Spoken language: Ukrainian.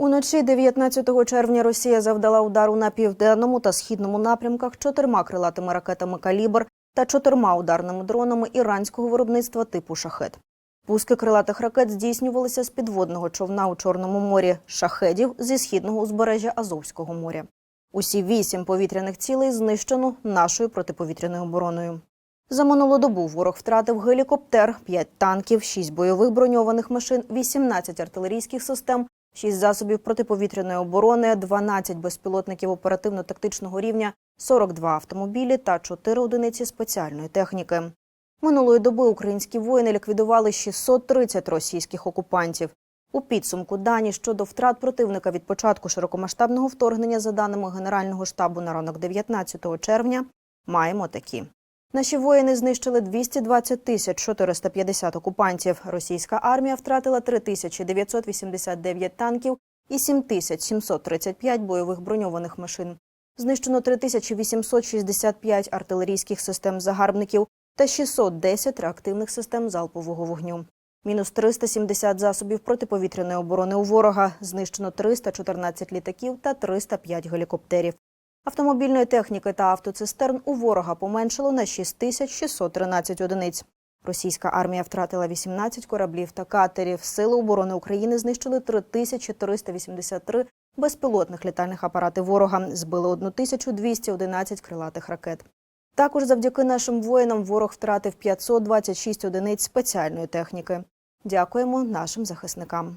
Уночі 19 червня Росія завдала удару на південному та східному напрямках чотирма крилатими ракетами «Калібр» та чотирма ударними дронами іранського виробництва типу «Шахет». Пуски крилатих ракет здійснювалися з підводного човна у Чорному морі шахедів зі східного узбережжя Азовського моря. Усі вісім повітряних цілей знищено нашою протиповітряною обороною. За минулу добу ворог втратив гелікоптер, 5 танків, 6 бойових броньованих машин, 18 артилерійських систем, 6 засобів протиповітряної оборони, 12 безпілотників оперативно-тактичного рівня, 42 автомобілі та 4 одиниці спеціальної техніки. Минулої доби українські воїни ліквідували 630 російських окупантів. У підсумку дані щодо втрат противника від початку широкомасштабного вторгнення, за даними Генерального штабу на ранок 19 червня, маємо такі. Наші воїни знищили 220 тисяч 450 окупантів. Російська армія втратила 3989 танків і 7735 бойових броньованих машин. Знищено 3865 артилерійських систем загарбників та 610 реактивних систем залпового вогню. Мінус 370 засобів протиповітряної оборони у ворога. Знищено 314 літаків та 305 гелікоптерів. Автомобільної техніки та автоцистерн у ворога поменшало на 6613 одиниць. Російська армія втратила 18 кораблів та катерів. Сили оборони України знищили 3383 безпілотних літальних апарати ворога. Збили 1211 крилатих ракет. Також завдяки нашим воїнам ворог втратив 526 одиниць спеціальної техніки. Дякуємо нашим захисникам.